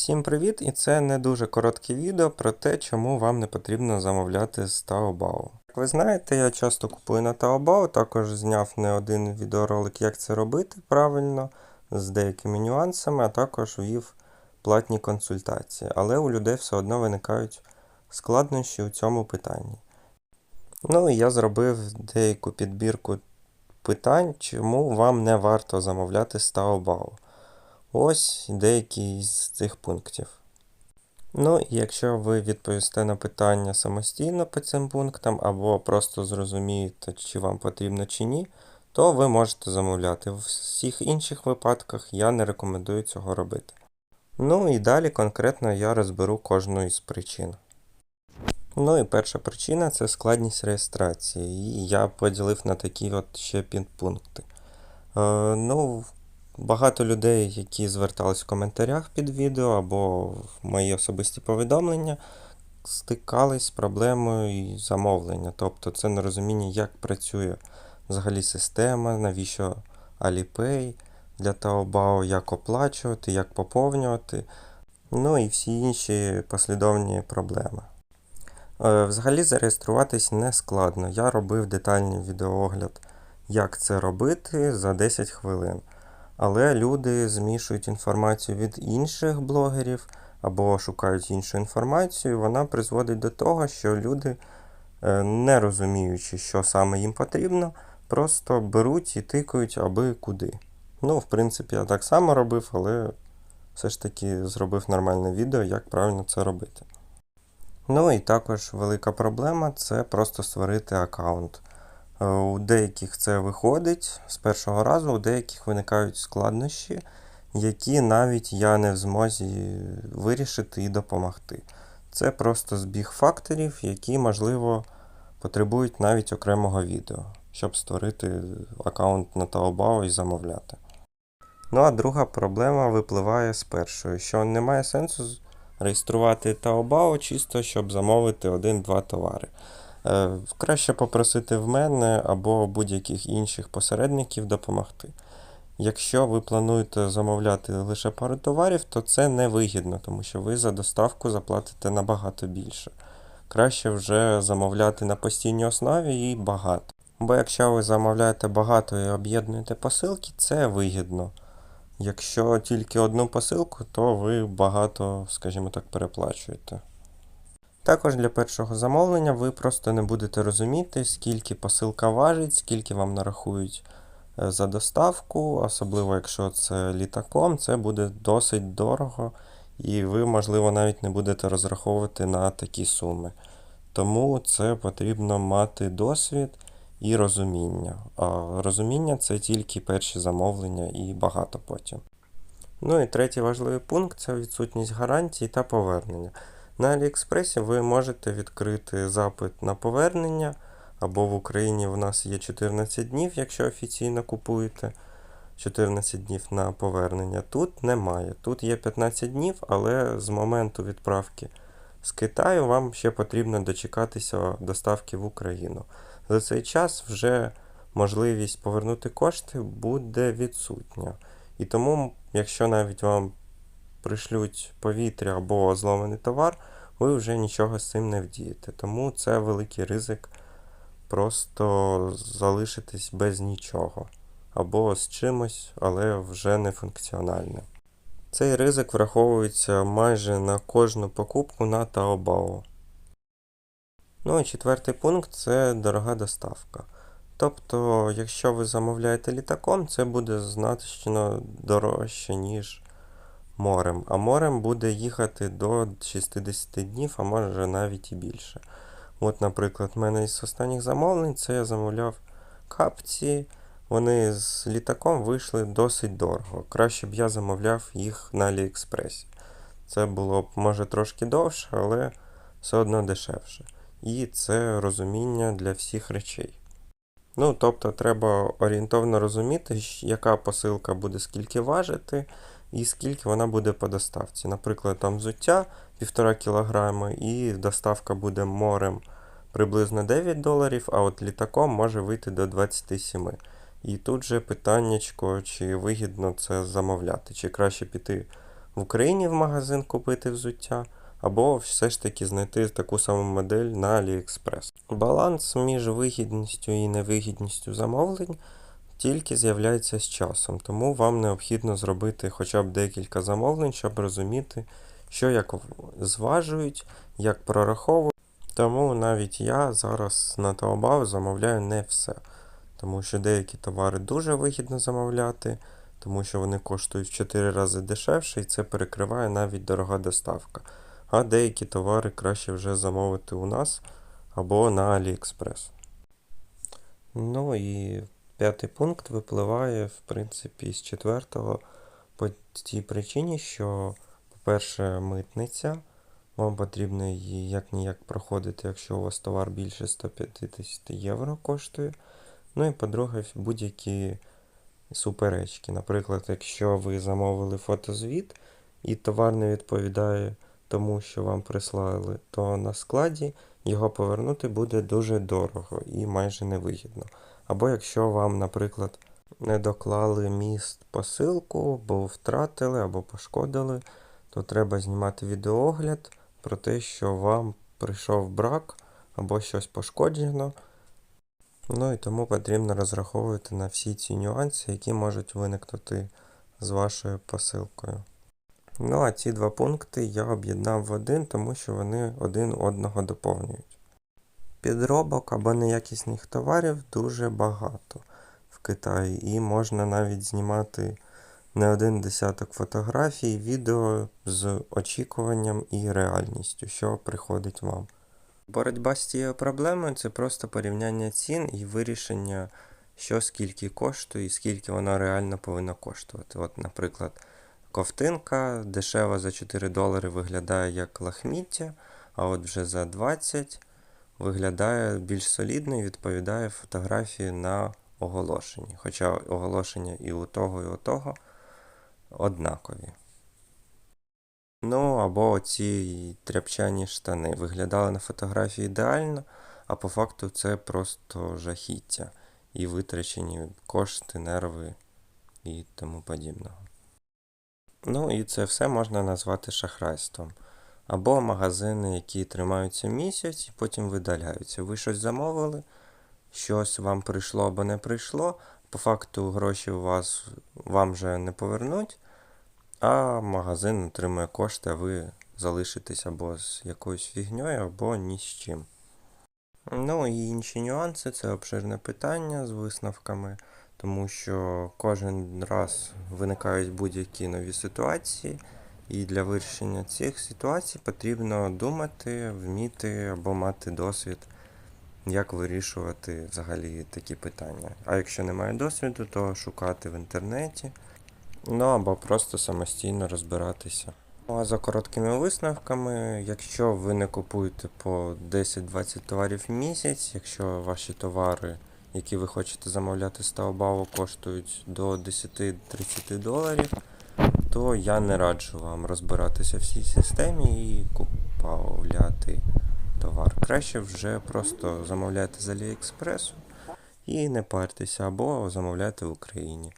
Всім привіт! І це не дуже коротке відео про те, чому вам не потрібно замовляти з Taobao. Як ви знаєте, я часто купую на Taobao, також зняв не один відеоролик, як це робити правильно, з деякими нюансами, а також ввів платні консультації. Але у людей все одно виникають складнощі у цьому питанні. Ну і я зробив деяку підбірку питань, чому вам не варто замовляти з Taobao. Ось деякі з цих пунктів. Ну, і якщо ви відповісте на питання самостійно по цим пунктам, або просто зрозумієте, чи вам потрібно чи ні, то ви можете замовляти. В всіх інших випадках я не рекомендую цього робити. Ну і далі конкретно я розберу кожну із причин. Ну і перша причина це складність реєстрації. І я поділив на такі от ще підпункти. Е, ну, Багато людей, які звертались в коментарях під відео або в мої особисті повідомлення, стикались з проблемою замовлення. Тобто це нерозуміння, як працює взагалі система, навіщо Alipay для Taobao, як оплачувати, як поповнювати, ну і всі інші послідовні проблеми. Е, взагалі зареєструватись не складно. Я робив детальний відеоогляд, як це робити за 10 хвилин. Але люди змішують інформацію від інших блогерів або шукають іншу інформацію, вона призводить до того, що люди, е, не розуміючи, що саме їм потрібно, просто беруть і тикають аби куди. Ну, в принципі, я так само робив, але все ж таки зробив нормальне відео, як правильно це робити. Ну і також велика проблема це просто створити аккаунт. Е, у деяких це виходить з першого разу, у деяких виникають складнощі, які навіть я не в змозі вирішити і допомогти. Це просто збіг факторів, які, можливо, потребують навіть окремого відео, щоб створити аккаунт на Taobao і замовляти. Ну а друга проблема випливає з першої, що немає сенсу реєструвати Taobao чисто, щоб замовити один-два товари. Е, краще попросити в мене або будь-яких інших посередників допомогти. Якщо ви плануєте замовляти лише пару товарів, то це не вигідно, тому що ви за доставку заплатите набагато більше. Краще вже замовляти на постійній основі і багато. Бо якщо ви замовляєте багато і об'єднуєте посилки, це вигідно. Якщо тільки одну посилку, то ви багато, скажімо так, переплачуєте. Також для першого замовлення ви просто не будете розуміти, скільки посилка важить, скільки вам нарахують е, за доставку, особливо якщо це літаком, це буде досить дорого, і ви, можливо, навіть не будете розраховувати на такі суми. Тому це потрібно мати досвід і розуміння. А розуміння це тільки перші замовлення і багато потім. Ну і третій важливий пункт це відсутність гарантії та повернення. На Аліекспресі ви можете відкрити запит на повернення, або в Україні в нас є 14 днів, якщо офіційно купуєте 14 днів на повернення. Тут немає. Тут є 15 днів, але з моменту відправки з Китаю вам ще потрібно дочекатися доставки в Україну. За цей час вже можливість повернути кошти буде відсутня. І тому, якщо навіть вам пришлють повітря або зломаний товар, ви вже нічого з цим не вдієте. Тому це великий ризик просто залишитись без нічого. Або з чимось, але вже не функціональне. Цей ризик враховується майже на кожну покупку на Taobao. Ну і четвертий пункт це дорога доставка. Тобто, якщо ви замовляєте літаком, це буде значно дорожче, ніж морем. А морем буде їхати до 60 днів, а може навіть і більше. От, наприклад, в мене із останніх замовлень це я замовляв капці. Вони з літаком вийшли досить дорого. Краще б я замовляв їх на Аліекспресі. Це було б, може, трошки довше, але все одно дешевше. І це розуміння для всіх речей. Ну, тобто, треба орієнтовно розуміти, яка посилка буде скільки важити, і скільки вона буде по доставці. Наприклад, там взуття 1,5 кг і доставка буде морем приблизно 9 доларів, а от літаком може вийти до 27. І тут же питаннячко, чи вигідно це замовляти, чи краще піти в Україні в магазин купити взуття, або все ж таки знайти таку саму модель на AliExpress. Баланс між вигідністю і невигідністю замовлень тільки з'являється з часом, тому вам необхідно зробити хоча б декілька замовлень, щоб розуміти, що як зважують, як прораховують. Тому навіть я зараз на Taobao замовляю не все. Тому що деякі товари дуже вигідно замовляти, тому що вони коштують в 4 рази дешевше, і це перекриває навіть дорога доставка. А деякі товари краще вже замовити у нас або на AliExpress. Ну і п'ятий пункт випливає, в принципі, з четвертого по тій причині, що, по-перше, митниця. Вам потрібно її як ніяк проходити, якщо у вас товар більше 150 євро коштує. Ну і по-друге, будь-які суперечки. Наприклад, якщо ви замовили фотозвіт і товар не відповідає тому, що вам прислали, то на складі його повернути буде дуже дорого і майже невигідно. Або якщо вам, наприклад, не доклали міст посилку, або втратили, або пошкодили, то треба знімати відеоогляд про те, що вам прийшов брак або щось пошкоджено. Ну і тому потрібно розраховувати на всі ці нюанси, які можуть виникнути з вашою посилкою. Ну а ці два пункти я об'єднав в один, тому що вони один одного доповнюють. Підробок або неякісних товарів дуже багато в Китаї, і можна навіть знімати не один десяток фотографій, відео з очікуванням і реальністю, що приходить вам. Боротьба з цією проблемою це просто порівняння цін і вирішення, що скільки коштує і скільки воно реально повинно коштувати. От, наприклад, ковтинка дешева за 4 долари виглядає як лахміття, а от вже за 20 виглядає більш солідно і відповідає фотографії на оголошенні. Хоча оголошення і у того, і у того однакові. Ну, або ці тряпчані штани. Виглядали на фотографії ідеально, а по факту це просто жахіття. І витрачені кошти, нерви і тому подібного. Ну і це все можна назвати шахрайством. Або магазини, які тримаються місяць і потім видаляються. Ви щось замовили, щось вам прийшло або не прийшло. По факту гроші у вас вам вже не повернуть, а магазин отримує кошти, а ви залишитесь або з якоюсь фігньою, або ні з чим. Ну і інші нюанси це обширне питання з висновками, тому що кожен раз виникають будь-які нові ситуації, і для вирішення цих ситуацій потрібно думати, вміти або мати досвід, як вирішувати взагалі такі питання. А якщо немає досвіду, то шукати в інтернеті, ну або просто самостійно розбиратися. Ну, а за короткими висновками, якщо ви не купуєте по 10-20 товарів в місяць, якщо ваші товари, які ви хочете замовляти з Taobao, коштують до 10-30 доларів, то я не раджу вам розбиратися в цій системі і купувати товар. Краще вже просто замовляти з Аліекспресу і не партися або замовляти в Україні.